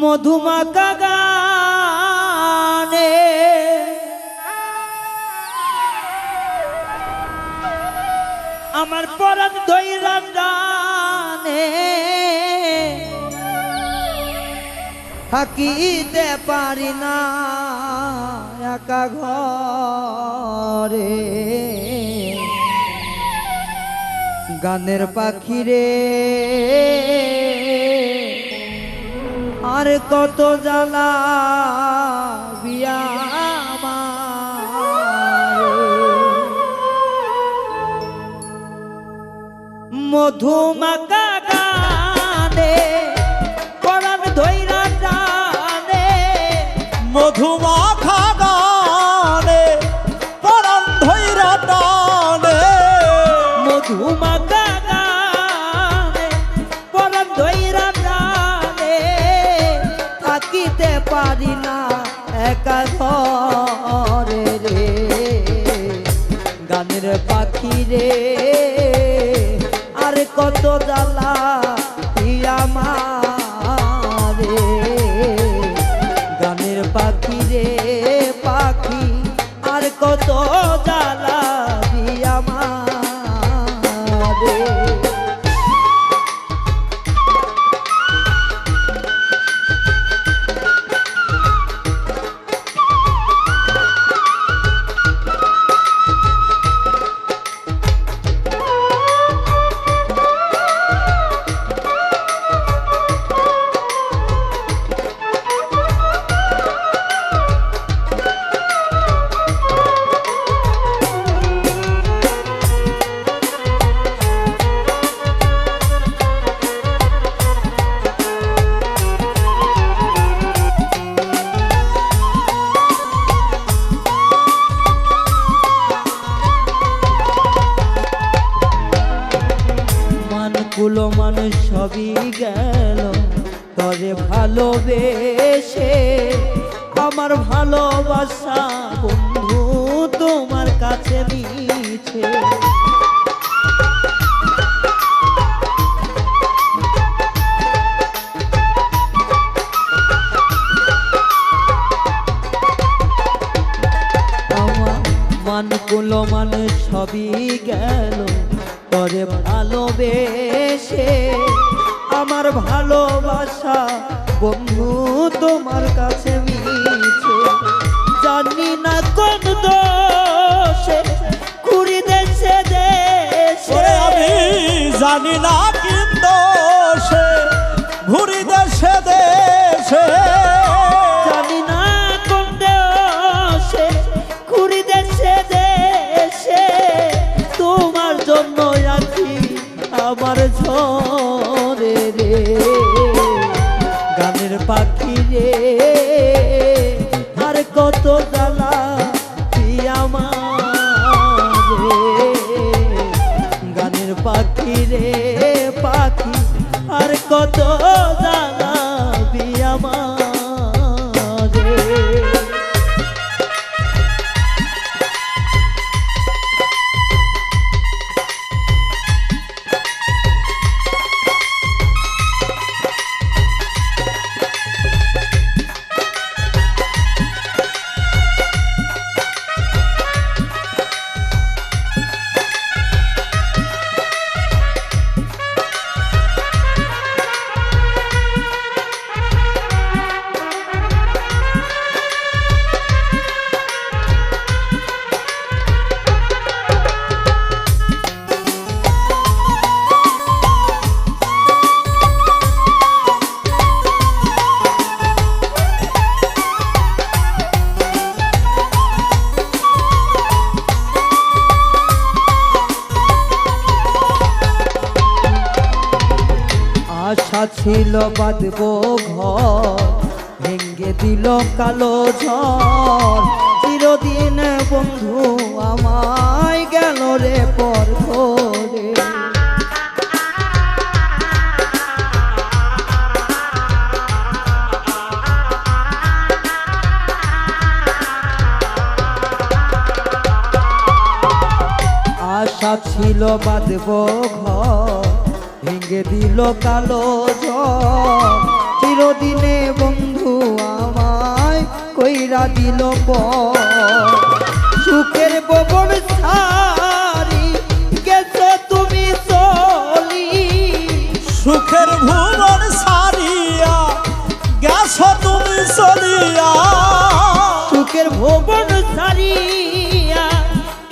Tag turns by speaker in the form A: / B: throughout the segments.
A: মধুমাকা গানে। আমার পরাণ দৈরান গানে। থাকিতে পারি না একা ঘরে। গানের পাখি রে আর কত জ্বালা বিয়া মধুমাকা গানে পরাণ ধৈরা জানে
B: মধুমাখা
A: একা ঘরে রে। গানের পাখি রে। আর কত জ্বালা আমারে। গানের পাখি রে, পাখি, আর কত জ্বালা গেল। তরে ভালোবেসে আমার ভালোবাসা বন্ধু তোমার কাছে নিয়েছে আমার মানকুলো মানুষ ভালোবাসা। বন্ধু তোমার কাছে কত জ্বালা ছিল বাঁধব ঘর ভেঙ্গে দিল কালো ঝড়। চিরদিন বন্ধু আমায় গেল রে পর করে আশা ছিল বাঁধব ঘর ভেঙে দিল কালো চিরদিনে বন্ধু আমায় কইরা দিল সুখের ববন সারি গেছো তুমি চলি।
B: সুখের ভুবন সারিয়া গেছ তুমি চলিয়া।
A: সুখের ভবন সারিয়া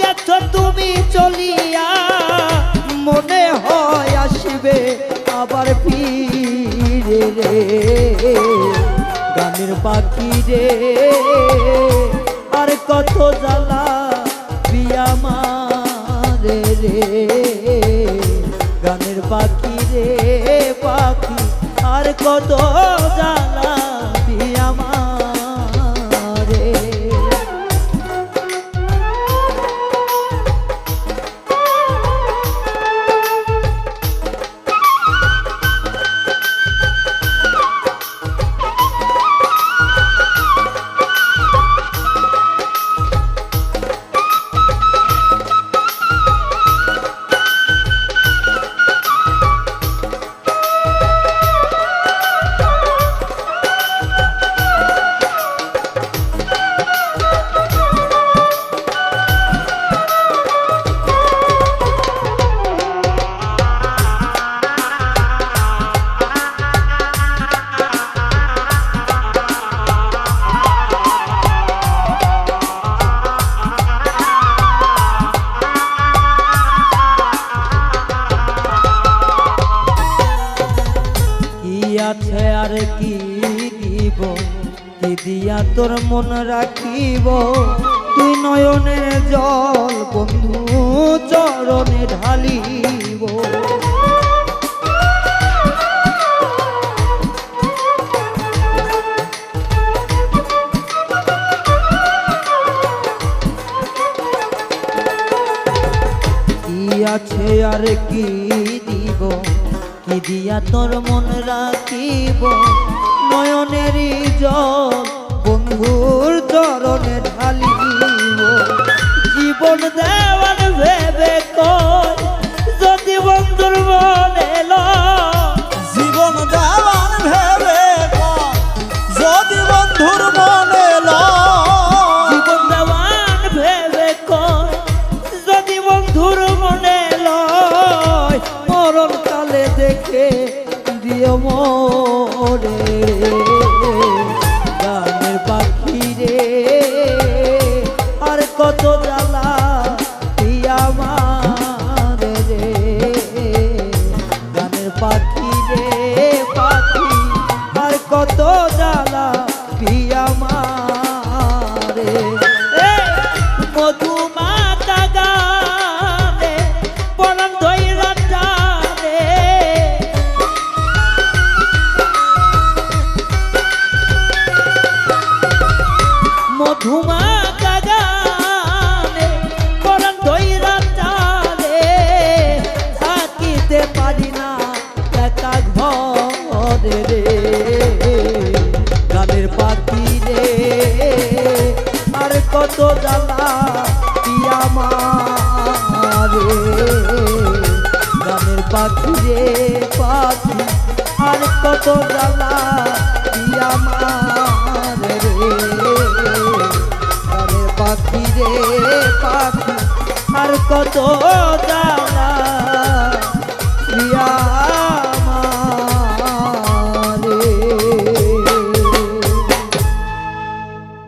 A: গেছো তুমি চলিয়া রে আর কত জ্বালা বিয়া মারে রে। গানের পাখি রে পাখি আর কত জ্বালা দিয়া তোর মন রাখিব। তুই নয়নের জল, বন্ধু, চরণে ঢালিব। আছে আর কি দিব? কি দিয়া তোর মন রাখিব? নয়নের জল বন্ধুর চরণে ঢালিব জীবন দেওয়ার ভেবে কই যদি বন্ধুর মনে
B: জীবন দেওয়ান ভেবে যদি বন্ধুর মনে
A: জীবন দেওয়ান ভেবে কয় যদি বন্ধুর মনে লয় মরণ কালে দেখে দিও মোরে কত জ্বালা পিয়ামারে গানের পাখি রে পাখি, আর কত জ্বালা পিয়ামারে রে? গানের পাখি রে পাখি, আর কত